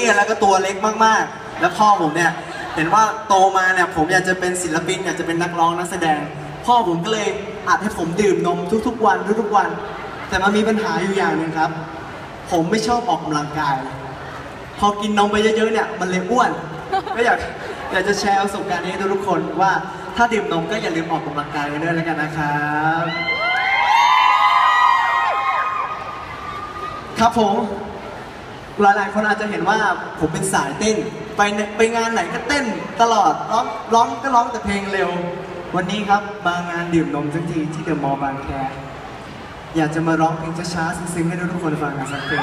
ตี้แล้วก็ตัวเล็กมากๆ แล้วพ่อผมเนี่ยเห็นว่าโตมาเนี่ยผมอยากจะเป็นศิลปินอยากจะเป็นนักร้องนักแสดง พ่อผมก็เลยอัดให้ผมดื่มนมทุกๆวันทุกๆวัน แต่มันมีปัญหาอยู่อย่างหนึ่งครับ ผมไม่ชอบออกกำลังกาย พอกินนมไปเยอะๆเนี่ยมันเลยอ้วนก็อยากอยากจะแชร์ประสบการณ์นี้ให้ทุกคนว่าถ้าดื่มนมก็อย่าลืมออกกำลังกายกันด้วยแล้วกันนะครับครับผม หลายๆ คนอาจจะเห็นว่าผมเป็นสายเต้น ไปไปงานไหนก็เต้นตลอดร้องร้องก็ร้องแต่เพลงเร็ว วันนี้ครับมางานดื่มนมทั้งทีที่เดอะมอลล์บางแคอยากจะมาร้องเพลงช้าๆซึ้งๆให้ทุกคนฟังกันสักเพลง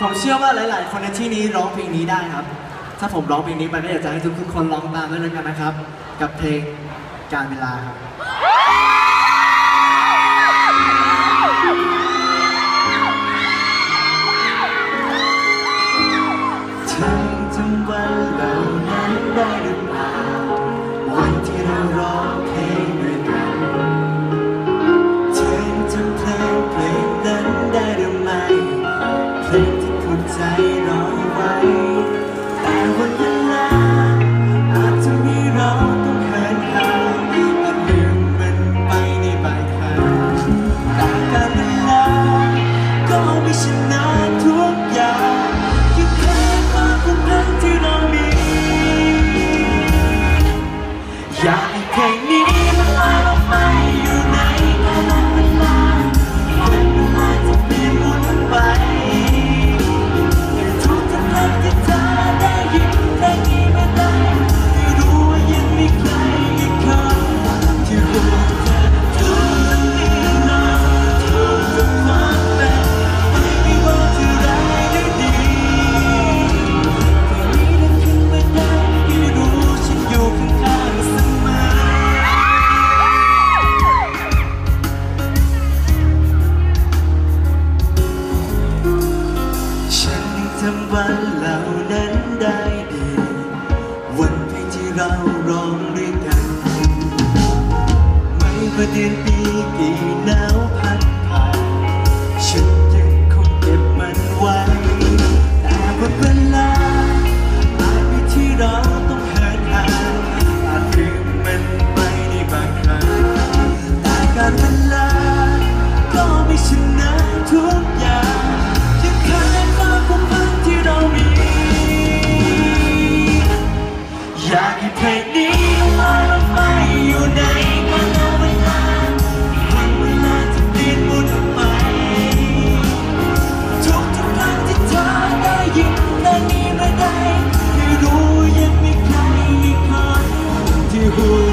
ผมเชื่อว่าหลาย ๆ คนในที่นี้ร้องเพลงนี้ได้ครับ ถ้าผมร้องเพลงนี้ไปก็อยากจะให้ทุกๆคนร้องตามด้วยกันนะครับ กับเพลงการเวลาครับ ชนะทุกอย่างที่แค่ความผูกพันที่เรามีอยากให้เพลงนี้ เดือนปีกี่หนาวพัดผ่านฉันยังคงเก็บมันไว้ แต่วันเวลาอาจมีที่เราต้องเหินห่างอาจลืมมันไปในบางครั้งแต่การเวลาก็ไม่ชนะทุกอย่างยังคาดฟ้าความฝันที่เรามี อยากให้เพลงนี้ who